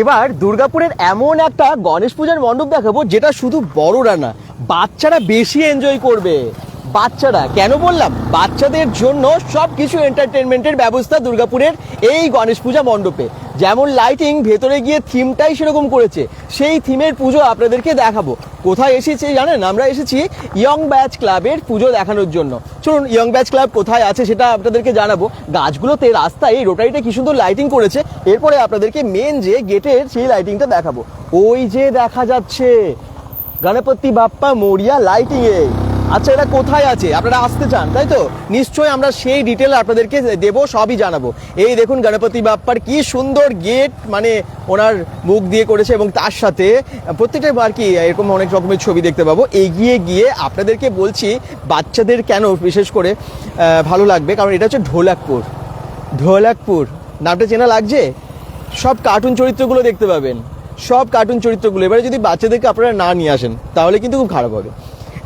এবার দুর্গাপুরের এমন একটা গণেশ পূজার মণ্ডপ দেখাবো, যেটা শুধু বড়রা না, বাচ্চারা বেশি এনজয় করবে। বাচ্চারা, কেন বললাম? বাচ্চাদের জন্য সব কিছু এন্টারটেনমেন্টের ব্যবস্থা দুর্গাপুরের এই গণেশ পূজা মণ্ডপে। যেমন লাইটিং ভেতরে গিয়ে থিমটাই সেরকম করেছে। সেই থিমের পুজো আপনাদেরকে দেখাবো। কোথায় এসেছি জানেন? আমরা এসেছি ইয়ং ব্যাচ ক্লাবের পুজো দেখানোর জন্য। চলুন ইয়ং ব্যাচ ক্লাব কোথায় আছে সেটা আপনাদেরকে জানাব। গাছগুলোতে রাস্তায় এই রোটারিটা কি সুন্দর লাইটিং করেছে। এরপরে আপনাদেরকে মেন যে গেটের সেই লাইটিংটা দেখাবো। ওই যে দেখা যাচ্ছে, গণপতি বাপ্পা মরিয়া লাইটিং এ আচ্ছা এটা কোথায় আছে? আপনারা আসতে চান, তাই তো? নিশ্চয়ই আমরা সেই ডিটেল আপনাদেরকে দেব, সবই জানাব। এই দেখুন গণপতি বাপ্পার কি সুন্দর গেট মানে ওনার মুখ দিয়ে করেছে এবং তার সাথে প্রত্যেকটা আর কি এরকম অনেক রকমের ছবি দেখতে পাবো। এগিয়ে গিয়ে আপনাদেরকে বলছি, বাচ্চাদের কেন বিশেষ করে ভালো লাগবে? কারণ এটা হচ্ছে ঢোলাকপুর। ঢোলাকপুর, নামটা চেনা লাগছে? সব কার্টুন চরিত্রগুলো দেখতে পাবেন। সব কার্টুন চরিত্রগুলো। এবারে যদি বাচ্চাদেরকে আপনারা না নিয়ে আসেন, তাহলে কিন্তু খুব খারাপ হবে।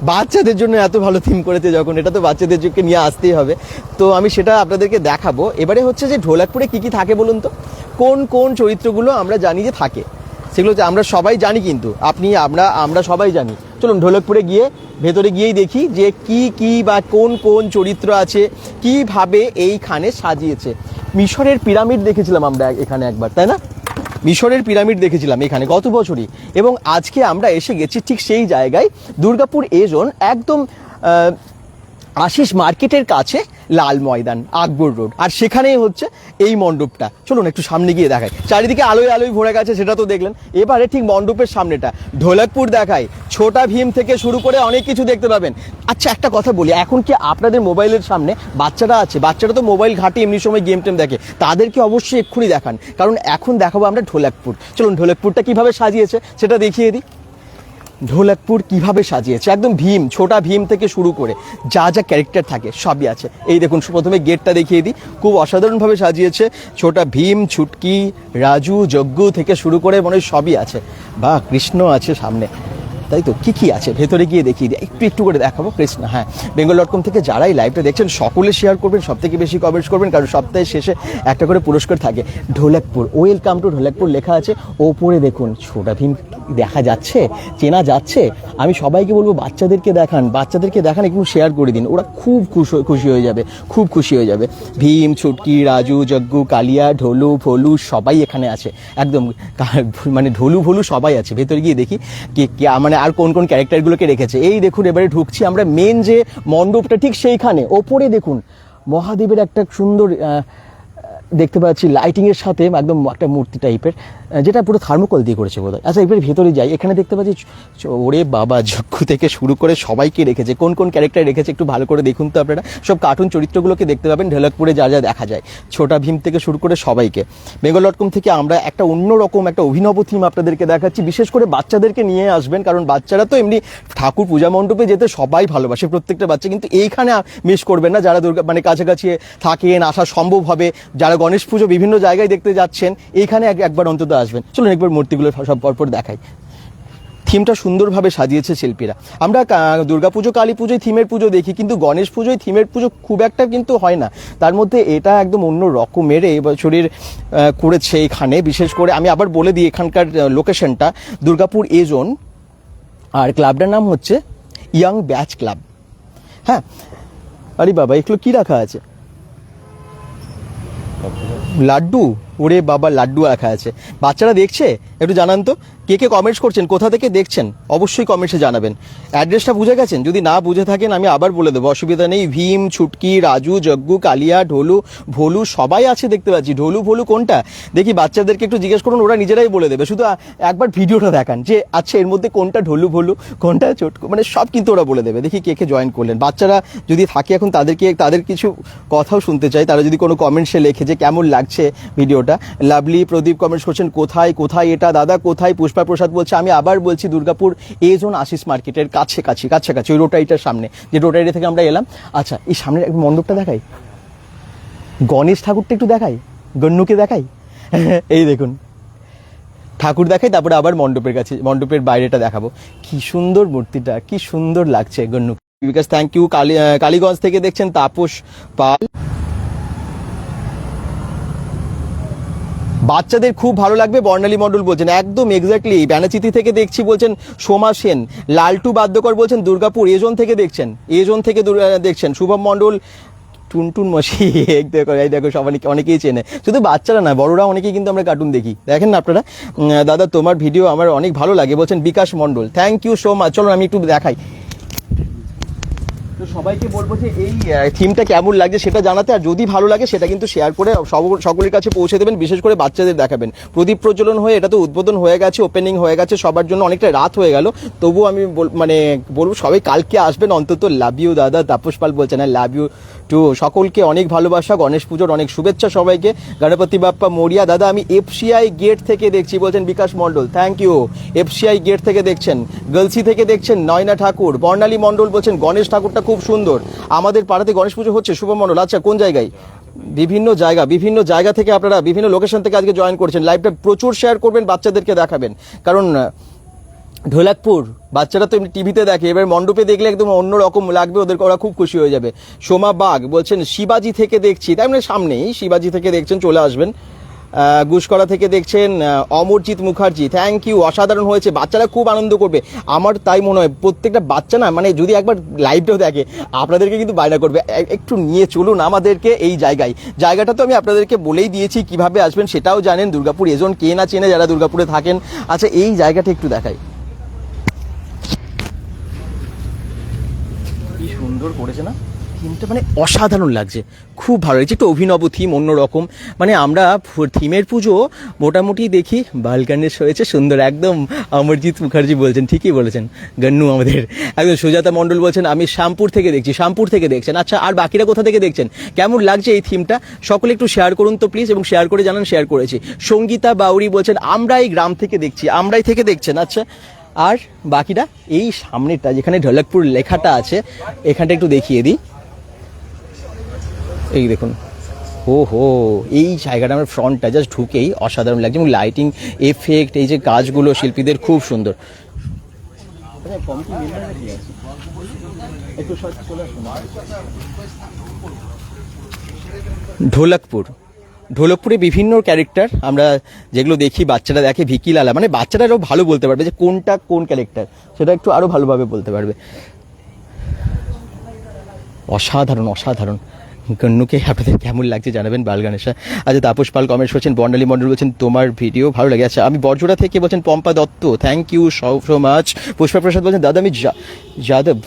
বাচ্চাদের জন্য এত ভালো থিম করেছে যখন, এটা তো বাচ্চাদের জন্য নিয়ে আসতেই হবে। তো আমি সেটা আপনাদেরকে দেখাবো। এবারে হচ্ছে যে ঢোলাকপুরে কি কি থাকে বলুন তো? কোন কোন চরিত্রগুলো আমরা জানি যে থাকে? সেগুলো হচ্ছে আমরা সবাই জানি কিন্তু। আপনি, আমরা আমরা সবাই জানি। চলুন ঢোলকপুরে গিয়ে ভেতরে গিয়েই দেখি যে কি কি বা কোন কোন চরিত্র আছে, কীভাবে এইখানে সাজিয়েছে। মিশরের পিরামিড দেখেছিলাম আমরা এখানে একবার, তাই না? মিশরের পিরামিড দেখেছিলাম এখানে গত বছরই। এবং আজকে আমরা এসে গেছি ঠিক সেই জায়গায়। দুর্গাপুর এ জোন একদম আশিস মার্কেটের কাছে লাল ময়দান, আকবর রোড। আর সেখানেই হচ্ছে এই মণ্ডপটা। চলুন একটু সামনে গিয়ে দেখাই। চারিদিকে আলোয় আলোয় ভরে গেছে, সেটা তো দেখলেন। এবারে ঠিক মণ্ডপের সামনেটা। ঢোলকপুর দেখায় ছোটা ভীম থেকে শুরু করে অনেক কিছু দেখতে পাবেন। আচ্ছা একটা কথা বলি। এখন কি আপনাদের মোবাইলের সামনে বাচ্চারা আছে? বাচ্চারা তো মোবাইল ঘাটে এমনি সময় গেম টেম দেখে। তাদেরকে অবশ্যই এক্ষুনি দেখান। কারণ এখন দেখাবো আমরা ঢোলকপুর। চলুন, ঢোলকপুরটা কীভাবে সাজিয়েছে, সেটা দেখিয়ে দিই। ঢোলকপুর কীভাবে সাজিয়েছে? একদম ভীম, ছোটা ভীম থেকে শুরু করে যা যা ক্যারেক্টার থাকে সবই আছে। এই দেখুন, প্রথমে গেটটা দেখিয়ে দিই। খুব অসাধারণভাবে সাজিয়েছে। ছোটা ভীম, ছুটকি, রাজু, যজ্ঞ থেকে শুরু করে মনে সবই আছে। বা কৃষ্ণ আছে সামনে। তাই তো? কি কি আছে? ভেতরে গিয়ে দেখিয়ে দিই। একটু একটু করে দেখাবো। কৃষ্ণ হ্যাঁ। বেঙ্গল ডট কম থেকে যারাই লাইভটা দেখছেন, সকলে শেয়ার করবেন সব থেকে বেশি কমেন্টস করবেন, কারণ সপ্তাহের শেষে একটা করে পুরস্কার থাকে। ঢোলকপুর ওয়েলকাম টু ঢোলকপুর লেখা আছে। ওপরে দেখুন, ছোটা ভীম দেখা যাচ্ছে, চেনা যাচ্ছে, আমি সবাইকে বলব বাচ্চাদেরকে দেখান বাচ্চাদেরকে দেখান, একটু শেয়ার করে দিন। ওরা খুব খুশি খুশি হয়ে যাবে, খুব খুশি হয়ে যাবে। ভীম, ছুটকি, রাজু, যজ্ঞু, কালিয়া, ঢোলু, ফলু সবাই এখানে আছে। একদম মানে ঢোলু, ফলু সবাই আছে। ভেতরে গিয়ে দেখি কে, কি মানে আর কোন কোন ক্যারেক্টারগুলোকে রেখেছে। এই দেখুন, এবারে ঢুকছি আমরা মেন যে মণ্ডপটা ঠিক সেইখানে। ওপরে দেখুন, মহাদেবের একটা সুন্দর দেখতে পাচ্ছি লাইটিংয়ের সাথে একদম একটা মূর্তি টাইপের যেটা পুরো থার্মোকল দিয়ে করেছে বোধহয়। আচ্ছা এবার ভেতরে যাই। এখানে দেখতে পাচ্ছি ওরে বাবা, যজ্ঞ থেকে শুরু করে সবাইকে রেখেছে। কোন কোন ক্যারেক্টার রেখেছে একটু ভালো করে দেখুন তো আপনারা। সব কার্টুন চরিত্রগুলোকে দেখতে পাবেন, ঢেলকপুরে যা যা দেখা যায়। ছোটা ভীম থেকে শুরু করে সবাইকে। বেঙ্গল ডট কম থেকে আমরা একটা অন্যরকম একটা অভিনব থিম আপনাদেরকে দেখাচ্ছি। বিশেষ করে বাচ্চাদেরকে নিয়ে আসবেন, কারণ বাচ্চারা তো এমনি ঠাকুর পূজা মণ্ডপে যেতে সবাই ভালোবাসে, প্রত্যেকটা বাচ্চা। কিন্তু এইখানে মিস করবেন না। যারা দুর্গা মানে কাছাকাছি থাকেন, আসা সম্ভব হবে, যারা গণেশ পুজো বিভিন্ন জায়গায় দেখতে যাচ্ছেন, এইখানে এক- একবার অন্তত আসবেন। চলুন একবার মূর্তিগুলো সব পরপর দেখাই। থিমটা সুন্দরভাবে সাজিয়েছে শিল্পীরা। আমরা কা- দুর্গাপুজো, কালী পুজোয় থিমের পুজো দেখি, কিন্তু গণেশ পুজোয় থিমের পুজো খুব একটা কিন্তু হয় না। তার মধ্যে এটা একদম অন্য রকমের এবছরের করেছে এখানে। বিশেষ করে আমি আবার বলে দিই এখানকার লোকেশনটা দুর্গাপুর এ জোন, আর ক্লাবটার নাম হচ্ছে ইয়াং ব্যাচ ক্লাব। হ্যাঁ? আরে বাবা, এগুলো কি রাখা আছে? লাড্ডু ওরে বাবা লাড্ডু রাখা আছে। বাচ্চারা দেখছে? একটু জানান তো, কে কে কমেন্টস করছেন? কোথা থেকে দেখছেন? অবশ্যই কমেন্টসে জানাবেন। অ্যাড্রেসটা বুঝে গেছেন? যদি না বুঝে থাকেন, আমি আবার বলে দেবো। অসুবিধা নেই। ভীম, ছুটকি, রাজু, যজ্ঞু, কালিয়া, ঢোলু, ভোলু, সবাই আছে দেখতে পাচ্ছি। ঢোলু, ভোলু কোনটা? দেখি বাচ্চাদেরকে একটু জিজ্ঞেস করুন, ওরা নিজেরাই বলে দেবে। শুধু একবার ভিডিওটা দেখান যে আচ্ছা এর মধ্যে কোনটা ঢোলু, ভোলু, কোনটা চটকু মানে সব কিন্তু ওরা বলে দেবে। দেখি কে কে জয়েন করলেন। বাচ্চারা যদি থাকে এখন, তাদেরকে তাদের কিছু কথাও শুনতে চাই। তারা যদি কোনো কমেন্টসে লেখে যে, কেমন লাগছে ভিডিওটা? লাভলি, প্রদীপ কমেন্টস করছেন, কোথায় কোথায় এটা? দাদা, কোথায়? পুষ্পা প্রসাদ বলছে, আমি আবার বলছি দুর্গাপুর এ জোন আশিস মার্কেটের কাছে কাছে কাছাকাছি ওই রোটারিটার সামনে। যে রোটারি থেকে আমরা এলাম। আচ্ছা এই সামনের এক মণ্ডপটা দেখাই। গণেশ ঠাকুরটা একটু দেখাই। গন্নুকে দেখাই। এই দেখুন। ঠাকুর দেখাই, তারপরে আবার মণ্ডপের কাছে, মণ্ডপের বাইরেটা দেখাবো। কি সুন্দর মূর্তিটা, কি সুন্দর লাগছে গন্নু বিকাশ থ্যাংক ইউ কালী কালীগঞ্জ থেকে দেখছেন তাপস পাল। বাচ্চাদের খুব ভালো লাগবে, বর্ণালী মণ্ডল বলছেন, একদম এক্স্যাক্টলি ব্যানাচিতি থেকে দেখছি বলছেন সোমা সেন, লালটু বাদ্যকর বলছেন দুর্গাপুর এজন থেকে দেখছেন এজন থেকে দেখছেন, শুভম মণ্ডল, টুনটুন মশি এই দেখো এই দেখো সবাই অনেকেই চেনে, শুধু বাচ্চারা না, বড়রা অনেকেই কিন্তু আমরা কার্টুন দেখি, দেখেন না আপনারা? দাদা, তোমার ভিডিও আমার অনেক ভালো লাগে, বলছেন Bikash Mondal thank you so much চলো আমি একটু দেখাই। তো সবাইকে বলব যে এই থিমটা কেমন লাগছে সেটা জানাতে, আর যদি ভালো লাগে সেটা কিন্তু শেয়ার করে সকলের কাছে পৌঁছে দেবেন, বিশেষ করে বাচ্চাদের দেখাবেন। প্রদীপ প্রজ্বলন হয়ে এটা তো উদ্বোধন হয়ে গেছে ওপেনিং হয়ে গেছে, সবার জন্য অনেকটা রাত হয়ে গেল। তবুও আমি মানে বলব সবাই কালকে আসবেন, অন্তত লাভ ইউ দাদা। তাপস পাল বলছেন লাভ ইউ টু সকলকে অনেক ভালোবাসা, গণেশ পুজোর অনেক শুভেচ্ছা সবাইকে। গণপতি বাপ্পা মরিয়া, দাদা, আমি এফসিআই গেট থেকে দেখছি, বলছেন Bikash Mondal. Thank you FCI gate থেকে দেখছেন, গলসি থেকে দেখছেন নয়না ঠাকুর। বর্ণালী মণ্ডল বলছেন, গণেশ ঠাকুরটা খুব সুন্দর। আমাদের পাড়াতে গণেশ পুজো হচ্ছে শুভ মণ্ডল আচ্ছা কোন জায়গায়? বিভিন্ন জায়গা বিভিন্ন জায়গা থেকে আপনারা বিভিন্ন লোকেশন থেকে আজকে জয়েন করছেন। লাইভটা প্রচুর শেয়ার করবেন, বাচ্চাদেরকে দেখাবেন। কারণ, ঢোলাকপুর, বাচ্চারা তো এমনি টিভিতে দেখে, এবার মণ্ডপে দেখলে একদম অন্য রকম লাগবে ওদের ওরা খুব খুশি হয়ে যাবে। সোমা বাগ বলছেন, শিবাজি থেকে দেখছি। তাই মানে সামনেই শিবাজি থেকে দেখছেন, চলে আসবেন। গুসকরা থেকে দেখছেন অমরজিৎ মুখার্জি। থ্যাংক ইউ অসাধারণ হয়েছে, বাচ্চারা খুব আনন্দ করবে। আমার তাই মনে হয়, প্রত্যেকটা বাচ্চা না মানে যদি একবার লাইভটাও দেখে, আপনাদেরকে কিন্তু বায়না করবে। একটু নিয়ে চলুন আমাদেরকে এই জায়গায়। জায়গাটা তো আমি আপনাদেরকে বলেই দিয়েছি, কীভাবে আসবেন সেটাও জানেন। দুর্গাপুর এজন কে না চেনে যারা দুর্গাপুরে থাকেন। আচ্ছা এই জায়গাটা একটু দেখাই। কি সুন্দর করেছে না? থিমটা মানে অসাধারণ লাগছে। খুব ভালো লাগছে। একটু অভিনব থিম, অন্যরকম। মানে আমরা থিমের পুজো মোটামুটি দেখি। বালকানেশ হয়েছে, সুন্দর। একদম অমরজিৎ মুখার্জি বলছেন, ঠিকই বলেছেন গন্নু আমাদের। একদম সুজাতা মণ্ডল বলছেন, আমি শ্যামপুর থেকে দেখছি, শ্যামপুর থেকে দেখছেন। আচ্ছা আর বাকিরা কোথা থেকে দেখছেন? কেমন লাগছে এই থিমটা? সকলে একটু শেয়ার করুন তো প্লিজ এবং শেয়ার করে জানান শেয়ার করেছি। সঙ্গীতা বাউরি বলছেন আমরা এই গ্রাম থেকে দেখছি, আমরাই থেকে দেখছেন। আচ্ছা আর বাকিটা এই সামনেটা যেখানে ঢলকপুর লেখাটা আছে, এখানটা একটু দেখিয়ে দিই। এই দেখুন। ও হো এই জায়গাটা আমার ফ্রন্টটা জাস্ট ঢুকেই অসাধারণ লাগছে এবং লাইটিং এফেক্ট এই যে কাজগুলো শিল্পীদের খুব সুন্দর। ঢোলকপুর। ঢোলকপুরে বিভিন্ন ক্যারেক্টার আমরা যেগুলো দেখি, বাচ্চারা দেখে, ভিকি লালা। মানে বাচ্চারা আরও ভালো বলতে পারবে যে কোনটা কোন ক্যারেক্টার সেটা একটু আরও ভালোভাবে বলতে পারবে। অসাধারণ অসাধারণ। গণ্যকে আপনাদের কেমন লাগছে জানাবেন বালগানেশা। আচ্ছা তাপস পাল কমেন্টস করছেন, বর্ণালী মন্ডল বলছেন, তোমার ভিডিও ভালো লাগে আচ্ছা আমি বর্জোড়া থেকে বলছেন, Pampa Dutta thank you so much Pushpa Prasad বলছেন, দাদা, আমি যাদব।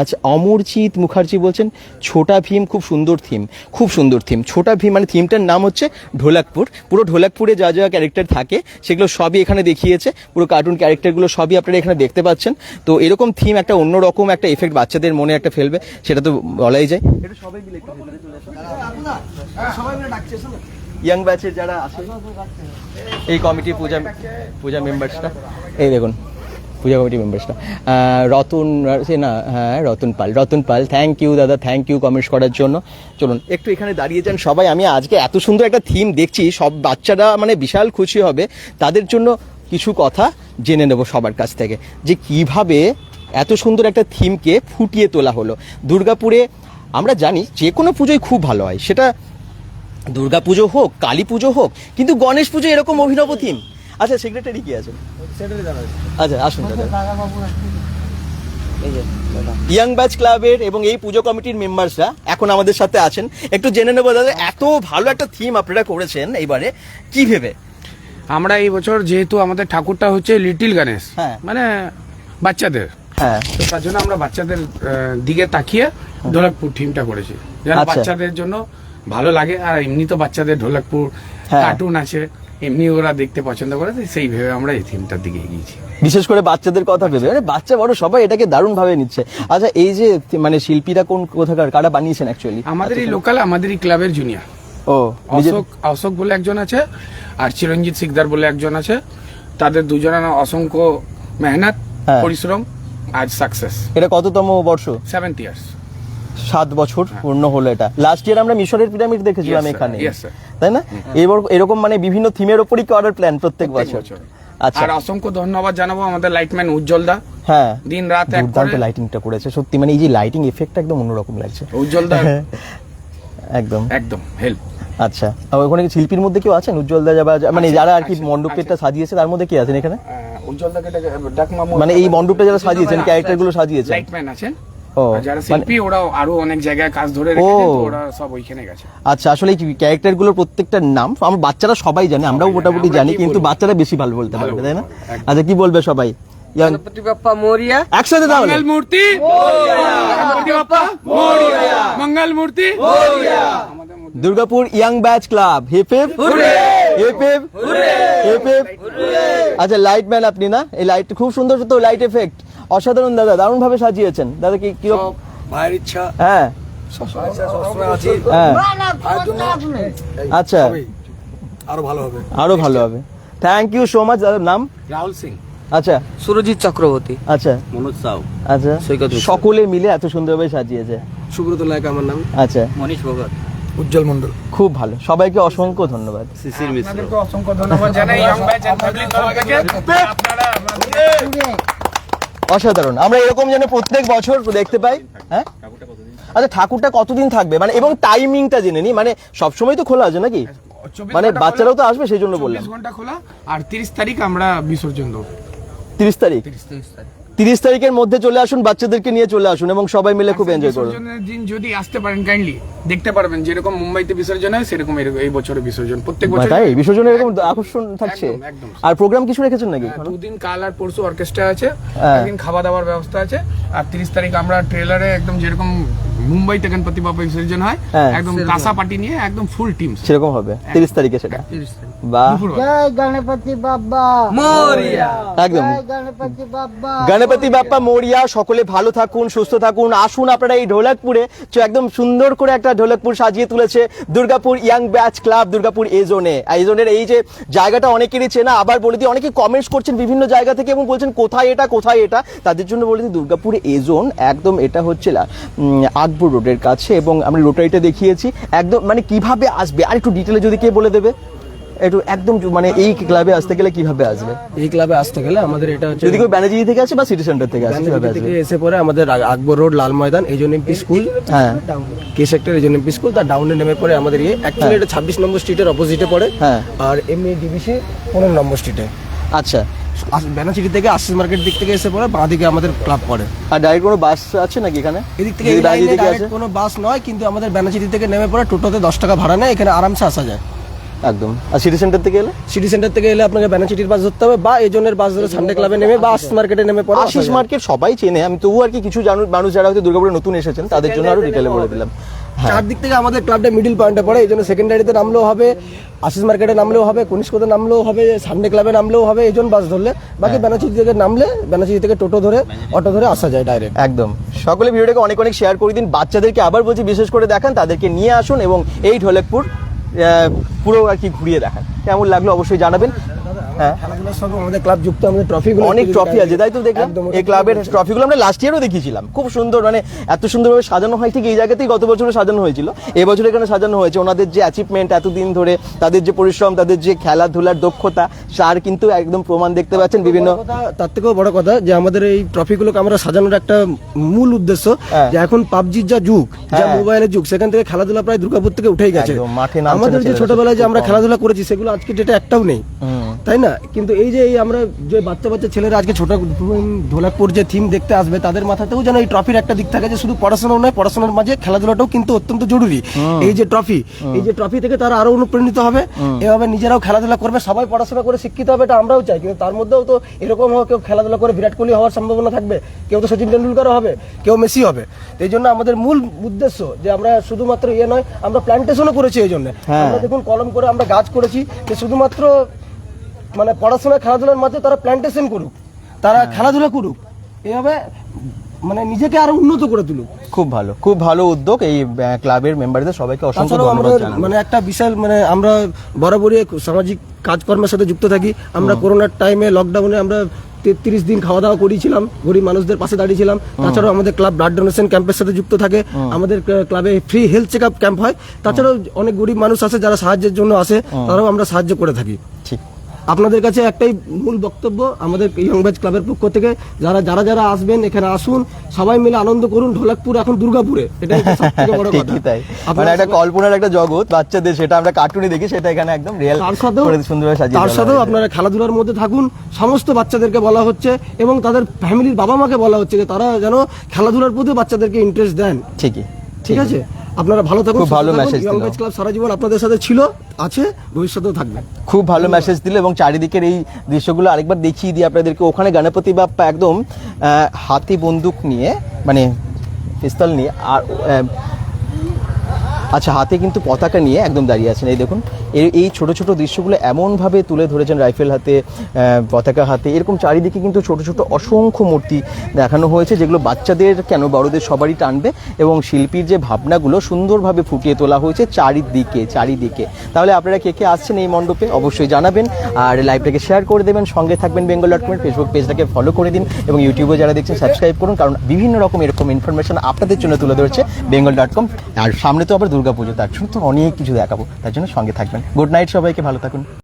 আচ্ছা অমরজিৎ মুখার্জি বলছেন ছোটা ভীম খুব সুন্দর থিম খুব সুন্দর থিম ছোটা ভীম মানে থিমটার নাম হচ্ছে ঢোলাকপুর। পুরো ঢোলাকপুরে যা যা ক্যারেক্টার থাকে সেগুলো সবই এখানে দেখিয়েছে। পুরো কার্টুন ক্যারেক্টারগুলো সবই আপনারা এখানে দেখতে পাচ্ছেন। তো এরকম থিম একটা অন্যরকম একটা এফেক্ট বাচ্চাদের মনে একটা ফেলবে সেটা তো বলাই যায়। সবাই মিলে সবাই মিলে ডাকছে ইয়াং ব্যাচের যারা আছে এই কমিটি পূজা পূজা মেম্বার্সটা এই দেখুন। পূজা কমিটি মেম্বার্সটা রতন, সে না হ্যাঁ রতন পাল। রতন পাল থ্যাংক ইউ দাদা থ্যাংক ইউ কমেন্টস করার জন্য। চলুন, একটু এখানে দাঁড়িয়ে যান সবাই। আমি আজকে এত সুন্দর একটা থিম দেখছি, সব বাচ্চারা মানে বিশাল খুশি হবে। তাদের জন্য কিছু কথা জেনে নেব সবার কাছ থেকে, যে কীভাবে এত সুন্দর একটা থিমকে ফুটিয়ে তোলা হলো। দুর্গাপুরে আমরা জানি যে কোনো পুজোই খুব ভালো হয়। সেটা দুর্গা পুজো হোক, কালী পুজো হোক, কিন্তু গণেশ পুজো এরকম অভিনব থিম আচ্ছা সেক্রেটারি কি আছে? আচ্ছা আসুন দাদা। ইয়াং ব্যাচ ক্লাবের এবং এই পুজো কমিটির মেম্বারসরা এখন আমাদের সাথে আছেন। একটু জেনে নেব দাদা এত ভালো একটা থিম আপনারা করেছেন এইবারে কি ভেবে? আমরা এই বছর যেহেতু আমাদের ঠাকুরটা হচ্ছে লিটিল গণেশ হ্যাঁ। মানে বাচ্চাদের। হ্যাঁ। তো তার জন্য আমরা বাচ্চাদের দিকে তাকিয়ে ঢোলকপুর থিমটা করেছি। যেন আচ্ছা। বাচ্চাদের জন্য ভালো লাগে আর এমনি তো বাচ্চাদের ঢোলকপুর হ্যাঁ। কার্টুন আছে। এমনি ওরা দেখতে পছন্দ করে সেই ভেবে আমরা এই থিমটার দিকে এগিয়েছি। বিশেষ করে বাচ্চাদের কথা ভেবে মানে বাচ্চা বড় সবাই এটাকে দারুণ ভাবে নিচ্ছে। আচ্ছা এই যে মানে শিল্পীরা কোন কোথাকার কারা বানিয়েছেন অ্যাকচুয়ালি আমাদের এই লোকাল আমাদের এই ক্লাবের জুনিয়র ও অশোক অশোক বলে একজন আছে আর চিরঞ্জিত সিকদার বলে একজন আছে। তাদের দুজনের অসংখ্য মেহনত হ্যাঁ। পরিশ্রম আজ সাকসেস এটা কততম বর্ষ? সেভেন্থ ইয়ার্স সাত বছর পূর্ণ হলো এটা। লাস্ট ইয়ার আমরা মিশরের পিরামিড দেখেছিলাম এখানে। তাই না? এবার এরকম মানে বিভিন্ন থিমের ওপরই করার প্ল্যান প্রত্যেক বছর? আচ্ছা। আর অসংখ্য ধন্যবাদ জানাব আমাদের লাইটম্যান উজ্জ্বল দা। হ্যাঁ। দিন রাত এক করে লাইটিংটা করেছে সত্যি। মানে এই যে লাইটিং এফেক্ট একদম অন্যরকম লাগছে। উজ্জ্বল দা একদম। একদম হেল্প আচ্ছা। আর ওখানে কি শিল্পীর মধ্যে কেউ আছেন? উজ্জ্বল দা যাবা মানে যারা আর কি মণ্ডপটা সাজিয়েছে তার মধ্যে কি আছেন এখানে? উজ্জ্বল ডাক মানে এই মণ্ডপটা যারা সাজিয়েছেন ক্যারেক্টারগুলো সাজিয়েছেন। লাইটম্যান আছেন। আর যারা মানে শিল্পী ওরা আরও অনেক জায়গায় কাজ ধরে রেখেছে তো ওরা সব ওইখানে গেছে। আচ্ছা আসলে এই ক্যারেক্টার প্রত্যেকটার নাম আমরা বাচ্চারা সবাই জানে আমরাও মোটামুটি জানি কিন্তু বাচ্চারা বেশি ভালো বলতে পারবে তাই না। আচ্ছা কি বলবে সবাই? Young- গণপতি বাপ্পা মরিয়া। একসাথে তাহলে। মঙ্গল মূর্তি গণপতি বাপ্পা মোরিয়া। মঙ্গল মূর্তি আমাদের Durgapur young batch club hip hip hip hip hip hip আচ্ছা লাইট ম্যান আপনি না? এই লাইট খুব সুন্দর তো লাইট এফেক্ট। অসাধারণ দাদা দারুণ ভাবে সাজিয়েছেন। দাদা কি কি ভাইয়ের ইচ্ছা। হ্যাঁ। আচ্ছা সবসময় আছি। হ্যাঁ। আচ্ছা। আরও ভালো হবে। আরও ভালো হবে। থ্যাংক ইউ সো মাচ দাদার নাম? রাহুল সিং। আচ্ছা। সুরজিৎ চক্রবর্তী। আচ্ছা। মনোজ সাউ। আচ্ছা। সৈকত সকলে মিলে এত সুন্দরভাবে সাজিয়েছে। সুব্রত লায়ক আমার নাম। আচ্ছা। মনীষ ভগত। উজ্জ্বল মন্ডল খুব ভালো। সবাইকে অসংখ্য ধন্যবাদ। শিশির মিশ্র আপনাদেরকে অসংখ্য ধন্যবাদ জানাই। অসাধারণ। আমরা এরকম যেন প্রত্যেক বছর দেখতে পাই হ্যাঁ? আচ্ছা ঠাকুরটা কতদিন থাকবে? মানে এবং টাইমিংটা জেনে নি। মানে সবসময় তো খোলা আছে নাকি? মানে বাচ্চারাও তো আসবে সেই জন্য বললাম। ঘণ্টা খোলা। আর তিরিশ তারিখ আমরা বিসর্জন দেবো। তিরিশ তারিখ? তিরিশ তারিখের মধ্যে চলে আসুন বাচ্চাদেরকে নিয়ে চলে আসুন এবং সবাই মিলে খুব এনজয় করুন। দিন যদি আসতে পারেন কাইন্ডলি দেখতে পারবেন যেরকম মুম্বাইতে বিসর্জন হয় সেরকম এই বছরে বিসর্জন। প্রত্যেক বছর তাই? বিসর্জনের এরকম আকর্ষণ থাকছে? একদম, একদম। আর প্রোগ্রাম কিছু রেখেছেন নাকি? দুদিন কাল আর পরশু অর্কেস্ট্রা আছে হ্যাঁ। একদিন খাওয়া দাওয়ার ব্যবস্থা আছে আর তিরিশ তারিখ আমরা ট্রেলারে একদম যেরকম মুম্বাইতে গণপতি বাবা বিসর্জন হয় হ্যাঁ। একদম কাঁসা পার্টি নিয়ে একদম ফুল টিম সেরকম হবে। তিরিশ তারিখে সেটা। বাহ। জয় গণপতি বাবা। মরিয়া একদম। জয় গণপতি বাবা। গণপতি বাপ্পা মরিয়া, সকলে ভালো থাকুন, সুস্থ থাকুন। আসুন আপনারা এই ঢোলকপুরে একদম সুন্দর করে একটা ঢোলকপুর সাজিয়ে তুলেছে Durgapur young batch club, Durgapur A জোনে। এই জোনের এই যে জায়গাটা অনেকেরই চেনা, আবার বলে দিই অনেকে কমেন্টস করছেন বিভিন্ন জায়গা থেকে এবং বলছেন, কোথায় এটা কোথায় এটা? তাদের জন্য বলে দিই, দুর্গাপুর এ জোন একদম এটা হচ্ছে আকবর রোডের কাছে এবং আমি রোটারিটা দেখিয়েছি। একদম মানে কীভাবে আসবে? আর একটু ডিটেলে যদি কে বলে দেবে? একটু একদম মানে এই ক্লাবে আসতে গেলে কীভাবে আসবে? এই ক্লাবে আসতে গেলে আমাদের এটা হচ্ছে যদি কেউ ব্যানার্জি থেকে আসে বা সিটি সেন্টার থেকে আসে কীভাবে আসবে? এসে পরে আমাদের আকবর রোড লাল ময়দান এজন এমপি স্কুল হ্যাঁ। K sector A zone MP school তার ডাউনে নেমে পরে আমাদের ইয়ে অ্যাকচুয়ালি এটা ছাব্বিশ নম্বর স্ট্রিটের অপোজিটে পড়ে হ্যাঁ। আর এমনি ডিবিসি পনেরো নম্বর স্ট্রিটে আচ্ছা। ব্যানাচিটি থেকে আশিস মার্কেট দিক থেকে এসে পরে বাঁ দিকে আমাদের ক্লাব পড়ে। আর ডাইরেক্ট কোনো বাস আছে নাকি এখানে? এদিক থেকে কোনো বাস নয় কিন্তু আমাদের ব্যানাচিটি থেকে নেমে পরে টোটোতে দশ টাকা ভাড়া নেয় এখানে আরামসে আসা যায়। একদম। আর সিটি সেন্টার থেকে এলে? সিটি সেন্টার থেকে এলে আপনাকে ব্যানাচিটির বাস ধরতে হবে বা এজনের বাস ধরে সানডে ক্লাবে নেমে বা আশিস মার্কেটে নেমে পরে আসা আশিস মার্কেট সবাই চেনে। আমি তবু আর কি কিছু মানুষ যারা হয়তো দুর্গাপুরে নতুন এসেছেন তাদের জন্য আরও ডিটেলে বলে দিলাম। হ্যাঁ। চারদিক থেকে আমাদের ক্লাবটা মিডিল পয়েন্টে পড়ে এই জন্য সেকেন্ডারিতে নামলেও হবে আশিস মার্কেটে নামলেও হবে কনিষ্কতে নামলেও হবে সানডে ক্লাবে নামলেও হবে এই বাস ধরলে। বাকি ব্যানাচিটি থেকে নামলে ব্যানাচিটি থেকে টোটো ধরে অটো ধরে আসা যায় ডাইরেক্ট একদম। সকলে ভিডিওটাকে অনেক অনেক শেয়ার করে দিন। বাচ্চাদেরকে আবার বলছি বিশেষ করে দেখান তাদেরকে নিয়ে আসুন এবং এই ঢোলকপুর পুরো আর কি ঘুরিয়ে দেখান। কেমন লাগল অবশ্যই জানাবেন। হ্যাঁ। খেলাধুলার সঙ্গে আমাদের ক্লাব যুক্ত আমাদের ট্রফিগুলো অনেক ট্রফি আছে তাই তো দেখলাম? এই ক্লাবের ট্রফিগুলো আমরা লাস্ট ইয়ারও দেখিয়েছিলাম। খুব সুন্দর মানে এত সুন্দরভাবে সাজানো হয় ঠিক এই জায়গাতেই গত বছরে সাজানো হয়েছিল। এবছর এখানে সাজানো হয়েছে? ওনাদের যে অ্যাচিভমেন্ট এতদিন ধরে তাদের যে পরিশ্রম তাদের যে খেলাধুলার দক্ষতা তার কিন্তু একদম প্রমাণ দেখতে পাচ্ছেন বিভিন্ন তার থেকেও বড় কথা যে আমাদের এই ট্রফিগুলোকে আমরা সাজানোর একটা মূল উদ্দেশ্য হ্যাঁ। যে এখন পাবজির যা যুগ যা হ্যাঁ। মোবাইলের যুগ সেখান থেকে খেলাধুলা প্রায় দুর্গাপুর থেকে উঠেই গেছে। আমাদের যে ছোটবেলায় যে আমরা খেলাধুলা করেছি সেগুলো আজকে ডেটে একটাও নেই। তাই না? কিন্তু এই যে এই আমরা যে বাচ্চা বাচ্চা ছেলেরা আজকে ছোট ঢোলাকপুর যে থিম দেখতে আসবে তাদের মাথাতেও যেন এই ট্রফির একটা দিক থাকে যে শুধু পড়াশোনা নয় পড়াশোনার মাঝে খেলাধুলাটাও কিন্তু অত্যন্ত জরুরি। এই যে ট্রফি এই যে ট্রফি থেকে তারা আরও অনুপ্রাণিত হবে। এভাবে নিজেরাও খেলাধুলা করবে সবাই পড়াশোনা করে শিক্ষিত হবে এটা আমরাও চাই। কিন্তু তার মধ্যেও তো এরকম হবে কেউ খেলাধুলা করে বিরাট কোহলি হওয়ার সম্ভাবনা থাকবে কেউ তো সচিন তেন্ডুলকারও হবে কেউ মেসি হবে। এই জন্য আমাদের মূল উদ্দেশ্য যে আমরা শুধুমাত্র ইয়ে নয় আমরা প্ল্যান্টেশনও করেছি এই জন্য। হ্যাঁ। আমরা দেখুন কলম করে আমরা গাছ করেছি যে শুধুমাত্র মানে পড়াশোনা খেলাধুলার মাঝে তারা প্ল্যান্টেশন করুক তারা খেলাধুলা করুক এভাবে মানে নিজেকে আরও উন্নত করে তুলুক। খুব ভালো খুব ভালো উদ্যোগ এই ক্লাবের মেম্বারদের সবাইকে অসংখ্য ধন্যবাদ মানে একটা বিশাল মানে আমরা বরাবরই সামাজিক কাজকর্মের সাথে যুক্ত থাকি। আমরা করোনার টাইমে লকডাউনে আমরা তেত্রিশ দিন খাওয়া দাওয়া করিয়েছিলাম গরিব মানুষদের পাশে দাঁড়িয়েছিলাম। তাছাড়াও আমাদের ক্লাব ব্লাড ডোনেশন ক্যাম্পের সাথে যুক্ত থাকে। আমাদের ক্লাবে free health check up camp হয়। তাছাড়াও অনেক গরিব মানুষ আছে যারা সাহায্যের জন্য আসে তারাও আমরা সাহায্য করে থাকি। ঠিক। আপনাদের কাছে একটাই মূল বক্তব্য আমাদের ইয়ং ব্যাচ ক্লাবের পক্ষ থেকে যারা যারা যারা আসবেন এখানে আসুন সবাই মিলে আনন্দ করুন ঢোলাকপুর এখন দুর্গাপুরে। এটাই সবথেকে বড় কথা। তাই। মানে একটা কল্পনার একটা জগৎ বাচ্চাদের সেটা আমরা কার্টুনে দেখি সেটা এখানে একদম রিয়েল তার সাথেও সুন্দরভাবে সাজিয়ে তার সাথেও আপনারা খেলাধুলার মধ্যে থাকুন সমস্ত বাচ্চাদেরকে বলা হচ্ছে এবং তাদের ফ্যামিলির বাবা মাকে বলা হচ্ছে যে তারা যেন খেলাধুলার প্রতি বাচ্চাদেরকে ইন্টারেস্ট দেন। ঠিকই ঠিক আছে? আপনারা ভালো থাকুন খুব ভালো মেসেজ দিলেন ইয়ং দিল। ক্লাব সারা জীবন আপনাদের সাথে ছিল আছে ভবিষ্যতেও থাকবে। খুব ভালো মেসেজ দিল এবং চারিদিকের এই দৃশ্যগুলো আরেকবার দেখিয়ে দিই আপনাদেরকে। ওখানে গণপতি বাপ্পা একদম হাতি বন্দুক নিয়ে মানে পিস্তল নিয়ে আর আচ্ছা হাতে কিন্তু পতাকা নিয়ে একদম দাঁড়িয়ে আছেন। এই দেখুন এই ছোট ছোট দৃশ্যগুলো এমনভাবে তুলে ধরেছেন রাইফেল হাতে পতাকা হাতে। এরকম চারিদিকে কিন্তু ছোট ছোট অসংখ্য মূর্তি দেখানো হয়েছে, যেগুলো বাচ্চাদের কেন বড়দের সবারই টানবে এবং শিল্পীর যে ভাবনাগুলো সুন্দরভাবে ফুটিয়ে তোলা হয়েছে চারিদিকে চারিদিকে। তাহলে আপনারা কে কে আসছেন এই মণ্ডপে অবশ্যই জানাবেন, আর লাইভটাকে শেয়ার করে দেবেন, সঙ্গে থাকবেন বেঙ্গল ডট কমের ফেসবুক পেজটাকে ফলো করে দিন এবং ইউটিউবে যারা দেখছেন সাবস্ক্রাইব করুন, কারণ বিভিন্ন রকম এরকম ইনফরমেশন আপনাদের জন্য তুলে ধরছে বেঙ্গল ডট কম। আর সামনে তো আবার দুর্গাপুজো, তার জন্য তো অনেক কিছু দেখাবো, তার জন্য সঙ্গে থাকবেন। গুড নাইট সবাইকে ভালো থাকুন।